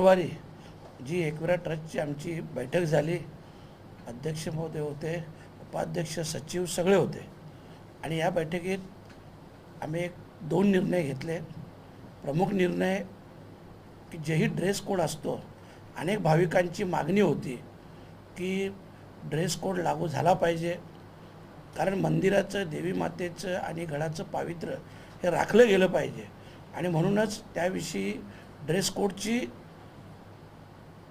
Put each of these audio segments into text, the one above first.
शुक्रवारी जी एकविरा ट्रस्टची आमची बैठक झाली अध्यक्ष महोदय होते उपाध्यक्ष सचिव सगळे होते. आणि या बैठकीत आम्ही एक दोन निर्णय घेतले. प्रमुख निर्णय की जेही ड्रेस कोड असतो अनेक भाविकांची मागणी होती की ड्रेस कोड लागू झाला पाहिजे. कारण मंदिराचं देवी मातेचं आणि गडाचं पावित्र्य हे राखलं गेलं पाहिजे. आणि म्हणूनच त्याविषयी ड्रेस कोडची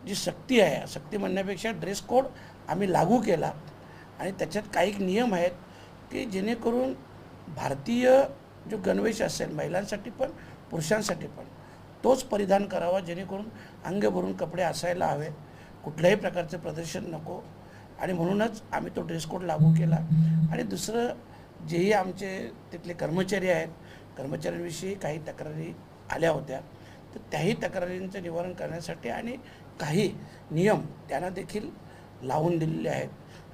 जी सक्ती आहे सक्ती म्हणण्यापेक्षा ड्रेस कोड आम्ही लागू केला. आणि त्याच्यात काही नियम आहेत की जेणेकरून भारतीय जो गणवेश असेल महिलांसाठी पण पुरुषांसाठी पण तोच परिधान करावा जेणेकरून अंग भरून कपडे असायला हवे. कुठल्याही प्रकारचे प्रदर्शन नको. आणि म्हणूनच आम्ही तो ड्रेस कोड लागू केला. आणि दुसरं जेही आमचे तिथले कर्मचारी आहेत कर्मचाऱ्यांविषयी काही तक्रारी आल्या होत्या. तर त्याही तक्रारींचं निवारण करण्यासाठी आणि काही नियम त्यांना देखील लावून दिलेले आहेत.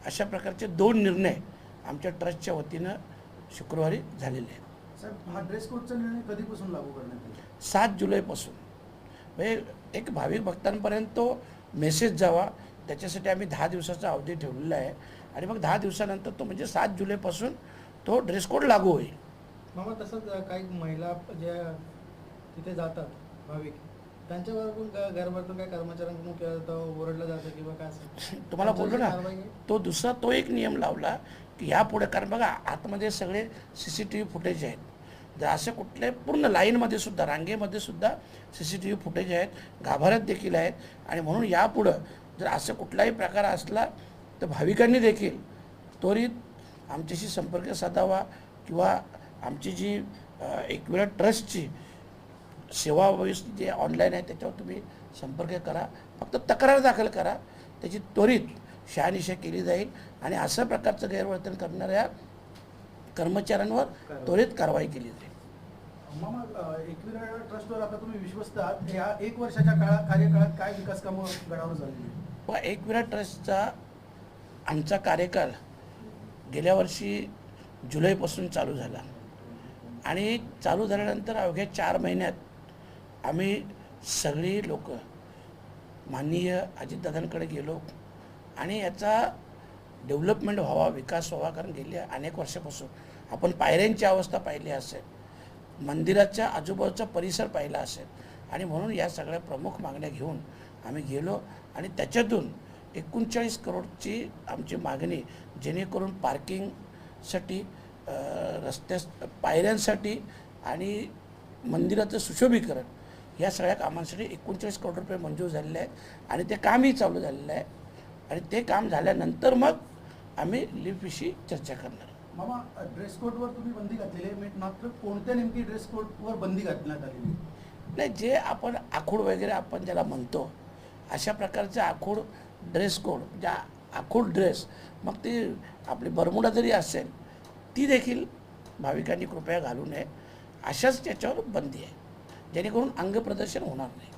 अशा प्रकारचे दोन निर्णय आमच्या ट्रस्टच्या वतीनं शुक्रवारी झालेले आहेत. साहेब हा ड्रेस कोडचा निर्णय कधीपासून लागू करण्यात सात जुलैपासून. म्हणजे एक भाविक भक्तांपर्यंत तो मेसेज जावा त्याच्यासाठी आम्ही दहा दिवसाचा अवधी ठेवलेला आहे. आणि मग दहा दिवसानंतर तो म्हणजे सात जुलैपासून तो ड्रेस कोड लागू होईल. मामा तसंच काही महिला ज्या तिथे जातात भाविक. त्यांच्यावर पण ग- घरभरातून काही कर्मचाऱ्यांकडून केलं जातं ओरडलं जातं किंवा काय असं? तुम्हाला बोललो ना? तो दुसरा तो एक नियम लावला की यापुढे कारण बघा आतमध्ये सगळे C C T V footage आहेत. जर असे कुठले पूर्ण लाईनमध्ये सुद्धा रांगेमध्ये सुद्धा C C T V footage आहेत गाभाऱ्यात देखील आहेत. आणि म्हणून यापुढं जर असं कुठलाही प्रकार असला तर भाविकांनी देखील त्वरित आमच्याशी संपर्क साधावा किंवा आमची जी एकविरा ट्रस्टची सेवा व्यवस्थित जे ऑनलाईन आहे त्याच्यावर तुम्ही संपर्क करा. फक्त तक्रार दाखल करा. त्याची त्वरित शहानिशा केली जाईल आणि अशा प्रकारचं गैरवर्तन करणाऱ्या कर्मचाऱ्यांवर त्वरित कारवाई केली जाईल. ट्रस्टवर आता तुम्ही विश्वस्त आहात. या एक वर्षाच्या काळात कार्यकाळात काय विकास कामं गडावर झालेली व एकविरा ट्रस्टचा आमचा कार्यकाल गेल्या वर्षी जुलैपासून चालू झाला. आणि चालू झाल्यानंतर अवघ्या चार महिन्यात आम्ही सगळी लोक माननीय अजितदादांकडे गेलो आणि याचा डेव्हलपमेंट व्हावा विकास व्हावा कारण गेल्या अनेक वर्षापासून आपण पायऱ्यांची अवस्था पाहिली असेल मंदिराच्या आजूबाजूचा परिसर पाहिला असेल आणि म्हणून या सगळ्या प्रमुख मागण्या घेऊन आम्ही गेलो आणि त्याच्यातून एकोणचाळीस करोडची आमची मागणी जेणेकरून पार्किंगसाठी रस्त्या पायऱ्यांसाठी आणि मंदिराचं सुशोभीकरण या सगळ्या कामांसाठी एकोणचाळीस करोड रुपये मंजूर झालेले आहेत आणि ते कामही चालू झालेलं आहे. आणि ते काम झाल्यानंतर मग आम्ही लिफ्टविषयी चर्चा करणार. मामा ड्रेस कोडवर तुम्ही बंदी घातलेली आहे. म्हणजे मात्र कोणत्या नेमकी ड्रेस कोडवर बंदी घालण्यात आलेली? नाही जे आपण आखूड वगैरे आपण ज्याला म्हणतो अशा प्रकारचे आखूड ड्रेस कोड म्हणजे आ- आखूड ड्रेस मग ती आपली बरमुडा जरी असेल ती देखील भाविकांनी कृपया घालू नये. अशाच त्याच्यावर बंदी आहे. जेणेकरून अंगप्रदर्शन होणार नाही.